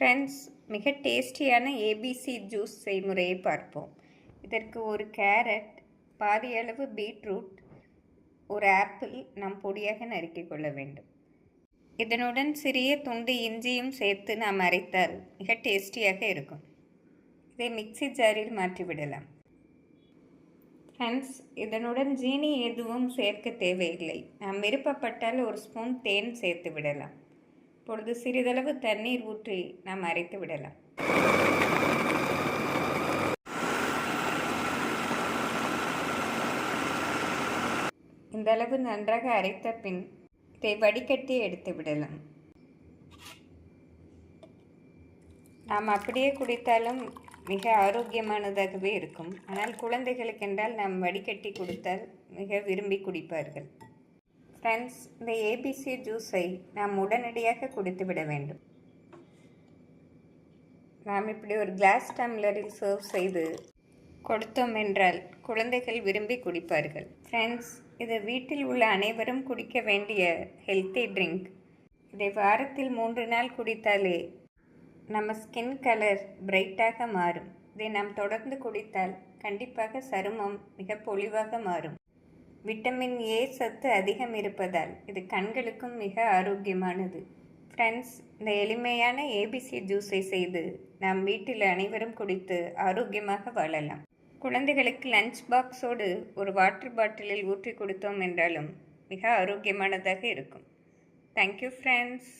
Friends மிக டேஸ்டியான ABC juice செய்முறையை பார்ப்போம். இதற்கு ஒரு கேரட் பாதி அளவு பீட்ரூட் ஒரு ஆப்பிள் நாம் பொடியாக நறுக்கிக் கொள்ள வேண்டும். இதனுடன் சிறிய துண்டு இஞ்சியும் சேர்த்து நாம் அரைத்தால் மிக டேஸ்டியாக இருக்கும். இதை மிக்ஸி ஜாரில் மாற்றிவிடலாம். ஃப்ரெண்ட்ஸ் இதனுடன் ஜீனி எதுவும் சேர்க்க தேவையில்லை. நாம் விருப்பப்பட்டால் ஒரு ஸ்பூன் தேன் சேர்த்து விடலாம். இப்பொழுது சிறிதளவு தண்ணீர் ஊற்றி நாம் அரைத்து விடலாம். இந்த அளவு நன்றாக அரைத்த பின் இதை வடிகட்டி எடுத்து விடலாம். நாம் அப்படியே குடித்தாலும் மிக ஆரோக்கியமானதாகவே இருக்கும். ஆனால் குழந்தைகளுக்கென்றால் நாம் வடிகட்டி கொடுத்தால் மிக விரும்பி குடிப்பார்கள். ஃப்ரெண்ட்ஸ் இந்த ஏபிசி ஜூஸை நாம் உடனடியாக குடித்து விட வேண்டும். நாம் இப்படி ஒரு கிளாஸ் டம்ளரில் சர்வ் செய்து கொடுத்தோம் என்றால் குழந்தைகள் விரும்பி குடிப்பார்கள். ஃப்ரெண்ட்ஸ் இது வீட்டில் உள்ள அனைவரும் குடிக்க வேண்டிய ஹெல்த்தி ட்ரிங்க் இதை வாரத்தில் மூன்று நாள் குடித்தாலே நம்ம ஸ்கின் கலர் பிரைட்டாக மாறும். இதை நாம் தொடர்ந்து குடித்தால் கண்டிப்பாக சருமம் மிக பொலிவாக மாறும். விட்டமின் ஏ சத்து அதிகம் இருப்பதால் இது கண்களுக்கும் மிக ஆரோக்கியமானது. ஃப்ரெண்ட்ஸ் இந்த எளிமையான ஏபிசி ஜூஸை செய்து நாம் வீட்டில் அனைவரும் குடித்து ஆரோக்கியமாக வாழலாம். குழந்தைகளுக்கு லஞ்ச் பாக்ஸோடு ஒரு வாட்டர் பாட்டிலில் ஊற்றி கொடுத்தோம் என்றாலும் மிக ஆரோக்கியமானதாக இருக்கும். Thank you friends